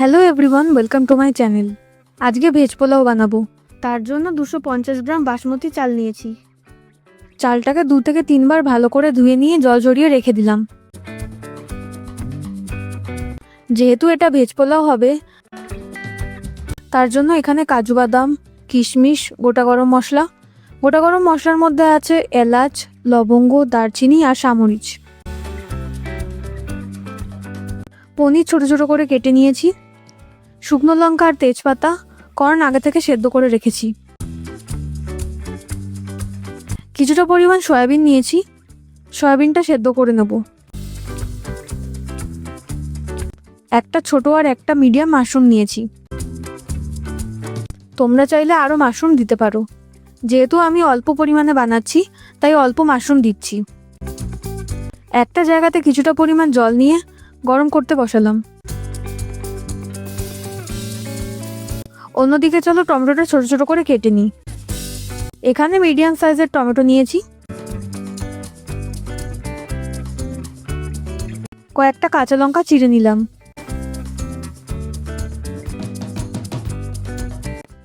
Hello everyone welcome to my channel আজকে veg pulao বানাবো। তার জন্য দুশো পঞ্চাশ গ্রাম বাসমতি চাল নিয়েছি। চালটাকে দু থেকে তিনবার ভালো করে ধুয়ে নিয়ে জল ঝরিয়ে রেখে দিলাম। যেহেতু এটা ভেজ পোলাও হবে তার জন্য এখানে কাজু বাদাম কিশমিশ গোটা গরম মশলা। গোটা গরম মশলার মধ্যে আছে এলাচ লবঙ্গ দারচিনি আর সামরিচ পনির ছোট ছোট করে কেটে নিয়েছি। শুকনো লঙ্কা আর তেজপাতা কর্ন আগে থেকে সেদ্ধ করে রেখেছি। কিছুটা পরিমাণ সয়াবিন নিয়েছি। সয়াবিনটা সেদ্ধ করে নেব। একটা ছোট আর একটা মিডিয়াম মাশরুম নিয়েছি। তোমরা চাইলে আরও মাশরুম দিতে পারো। যেহেতু আমি অল্প পরিমাণে বানাচ্ছি, তাই অল্প মাশরুম দিচ্ছি। একটা জায়গাতে কিছুটা পরিমাণ জল নিয়ে গরম করতে বসালাম। অন্যদিকে চলো টমেটোটা ছোট ছোট করে কেটে নিই। এখানে মিডিয়াম সাইজের টমেটো নিয়েছি। কয়েকটা কাঁচা লঙ্কা চিড়ে নিলাম।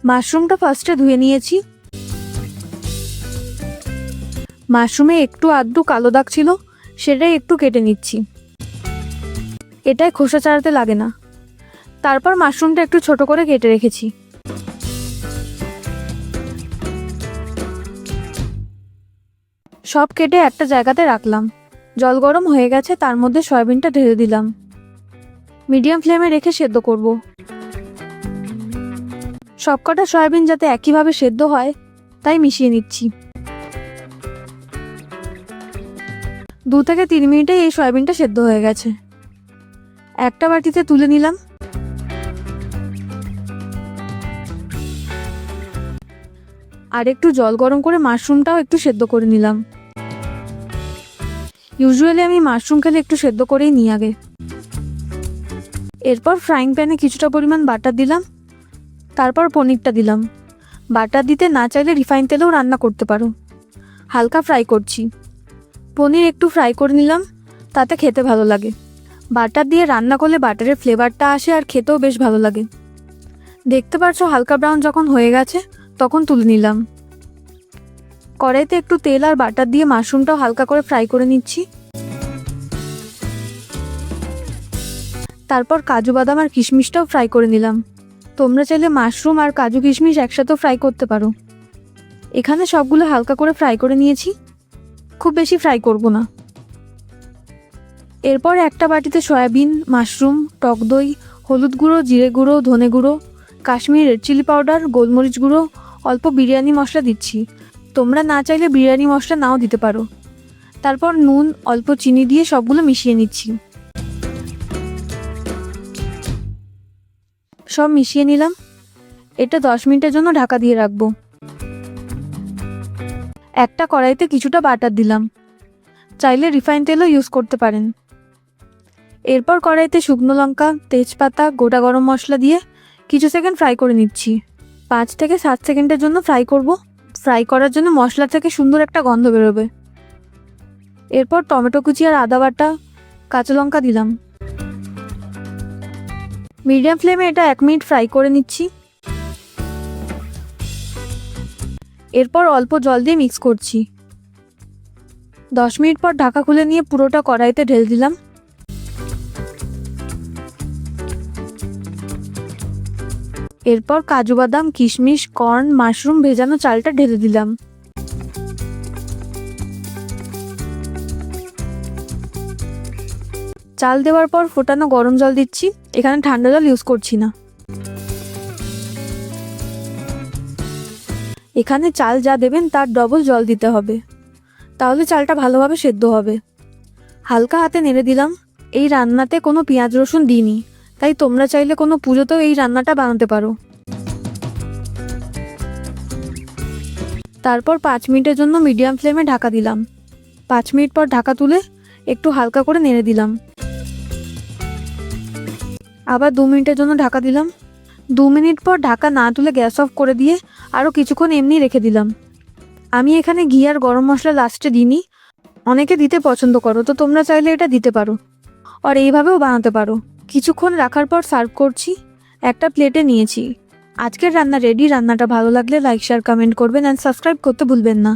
মাশরুমটা ফার্স্টে ধুয়ে নিয়েছি। মাশরুমে একটু আধটু কালো দাগ ছিল, সেটাই একটু কেটে নিচ্ছি। এটাই খোসা চাড়াতে লাগে না। তারপর মাশরুমটা একটু ছোট করে কেটে রেখেছি। সব কেটে একটা জায়গাতে রাখলাম। জল গরম হয়ে গেছে, তার মধ্যে সয়াবিনটা ঢেলে দিলাম। মিডিয়াম ফ্লেমে রেখে সেদ্ধ করব। সবকটা সয়াবিন যাতে একইভাবে সেদ্ধ হয়, তাই মিশিয়ে নিচ্ছি। দু থেকে তিন মিনিটে এই সয়াবিনটা সেদ্ধ হয়ে গেছে। একটা বাটিতে তুলে নিলাম। আর একটু জল গরম করে মাশরুমটাও একটু সেদ্ধ করে নিলাম। ইউজুয়ালি আমি মাশরুম খেলে একটু সেদ্ধ করেই নিই আগে। এরপর ফ্রাইং প্যানে কিছুটা পরিমাণ বাটার দিলাম। তারপর পনিরটা দিলাম। বাটার দিতে না চাইলে রিফাইন তেলেও রান্না করতে পারো। হালকা ফ্রাই করছি। পনির একটু ফ্রাই করে নিলাম, তাতে খেতে ভালো লাগে। বাটার দিয়ে রান্না করলে বাটারের ফ্লেভারটা আসে আর খেতেও বেশ ভালো লাগে। দেখতে পাচ্ছ হালকা ব্রাউন যখন হয়ে গেছে, তখন তুলে নিলাম। কড়াইতে একটু তেল আর বাটার দিয়ে মাশরুমটাও হালকা করে ফ্রাই করে নিচ্ছি। তারপর কাজু বাদাম আর কিশমিশটাও ফ্রাই করে নিলাম। তোমরা চাইলে মাশরুম আর কাজু কিশমিশ একসাথেও ফ্রাই করতে পারো। এখানে সবগুলো হালকা করে ফ্রাই করে নিয়েছি। খুব বেশি ফ্রাই করব না। এরপর একটা বাটিতে সয়াবিন, মাশরুম, টক দই, হলুদ গুঁড়ো, জিরে গুঁড়ো, ধনে গুঁড়ো, কাশ্মীর রেড চিলি পাউডার, গোলমরিচ গুঁড়ো, অল্প বিরিয়ানি মশলা দিচ্ছি। তোমরা না চাইলে বিরিয়ানি মশলা নাও দিতে পারো। তারপর নুন, অল্প চিনি দিয়ে সবগুলো মিশিয়ে নিচ্ছি। সব মিশিয়ে নিলাম। এটা দশ মিনিটের জন্য ঢাকা দিয়ে রাখব। একটা কড়াইতে কিছুটা বাটার দিলাম। চাইলে রিফাইন তেলও ইউজ করতে পারেন। এরপর কড়াইতে শুকনো লঙ্কা, তেজপাতা, গোটা গরম মশলা দিয়ে কিছু সেকেন্ড ফ্রাই করে নিচ্ছি। পাঁচ থেকে সাত সেকেন্ডের জন্য ফ্রাই করব। ফ্রাই করার জন্য মশলা থেকে সুন্দর একটা গন্ধ বেরোবে। এরপর টমেটো কুচি আর আদা বাটা, কাঁচা লঙ্কা দিলাম। মিডিয়াম ফ্লেমে এটা এক মিনিট ফ্রাই করে নিচ্ছি। এরপর অল্প জল দিয়ে মিক্স করছি। দশ মিনিট পর ঢাকা খুলে নিয়ে পুরোটা কড়াইতে ঢেল দিলাম। এরপর কাজু বাদাম, কিশমিশ, কর্ন, মাশরুম ভেজানো চালটা ঢেলে দিলাম। চাল দেওয়ার পর ফোটানো গরম জল দিচ্ছি। এখানে ঠান্ডা জল ইউজ করছি না। এখানে চাল যা দেবেন তার ডবল জল দিতে হবে। তাহলে চালটা ভালোভাবে সেদ্ধ হবে। হালকা হাতে নেড়ে দিলাম। এই রান্নাতে কোনো পেঁয়াজ রসুন দিইনি। তাই তোমরা চাইলে কোনো পুজোতেও এই রান্নাটা বানাতে পারো। তারপর পাঁচ মিনিটের জন্য মিডিয়াম ফ্লেমে ঢাকা দিলাম। পাঁচ মিনিট পর ঢাকা তুলে একটু হালকা করে নেড়ে দিলাম। আবার দু মিনিটের জন্য ঢাকা দিলাম। দু মিনিট পর ঢাকা না তুলে গ্যাস অফ করে দিয়ে আরও কিছুক্ষণ এমনি রেখে দিলাম। আমি এখানে ঘি আর গরম মশলা লাস্টে দিইনি। অনেকে দিতে পছন্দ করো, তো তোমরা চাইলে এটা দিতে পারো। আর এইভাবেও বানাতে পারো। কিছুক্ষণ রাখার পর সার্ভ করছি। একটা প্লেটে নিয়েছি। আজকের রান্না রেডি রান্নাটা ভালো লাগলে লাইক শেয়ার কমেন্ট করবেন অ্যান্ড সাবস্ক্রাইব করতে ভুলবেন না।